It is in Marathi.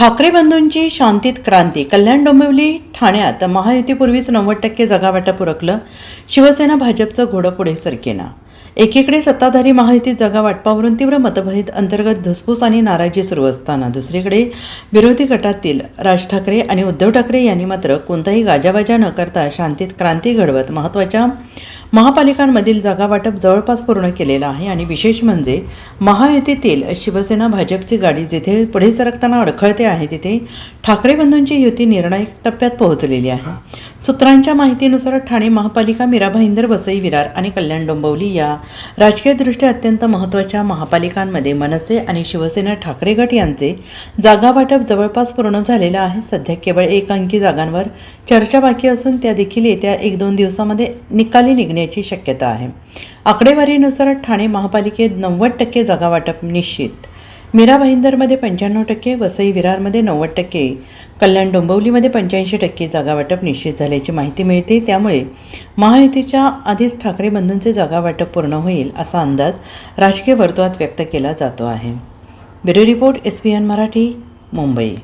ठाकरे बंधूंची शांतीत क्रांती. कल्याण डोंबिवली ठाण्यात महायुतीपूर्वीच नव्वद टक्के जगावाटप उरकलं शिवसेना भाजपचं घोडं पुढे सरकेना. एकीकडे सत्ताधारी महायुतीत जगावाटपावरून तीव्र मतभेद अंतर्गत धुसफूस आणि नाराजी सुरू असताना दुसरीकडे विरोधी गटातील राज ठाकरे आणि उद्धव ठाकरे यांनी मात्र कोणताही गाजावाजा न करता शांतीत क्रांती घडवत महत्त्वाच्या महापालिकांमधील जागावाटप जवळपास पूर्ण केलेलं आहे आणि विशेष म्हणजे महायुतीतील शिवसेना भाजपची गाडी जिथे पुढे सरकताना अडखळते आहे तिथे ठाकरे बंधूंची युती निर्णायक टप्प्यात पोहोचलेली आहे. सूत्रांच्या माहितीनुसार ठाणे महापालिका मीरा भाईंदर वसई विरार आणि कल्याण डोंबवली या राजकीयदृष्ट्या अत्यंत महत्त्वाच्या महापालिकांमध्ये मनसे आणि शिवसेना ठाकरे गट यांचे जागा वाटप जवळपास पूर्ण झालेलं आहे. सध्या केवळ एक अंकी जागांवर चर्चा बाकी असून त्या देखील येत्या एक दोन दिवसामध्ये निकाली निघण्याची शक्यता आहे. आकडेवारीनुसार ठाणे महापालिकेत नव्वद टक्के जागा वाटप निश्चित. मीरा भाईंदरमध्ये पंच्याण्णव टक्के वसई विरारमध्ये नव्वद टक्के कल्याण डोंबिवलीमध्ये पंच्याऐंशी टक्के जागावाटप निश्चित झाल्याची माहिती मिळते. त्यामुळे महायुतीच्या आधीच ठाकरे बंधूंचे जागावाटप पूर्ण होईल असा अंदाज राजकीय वर्तुळात व्यक्त केला जातो आहे. Bureau report S P N Marathi Mumbai.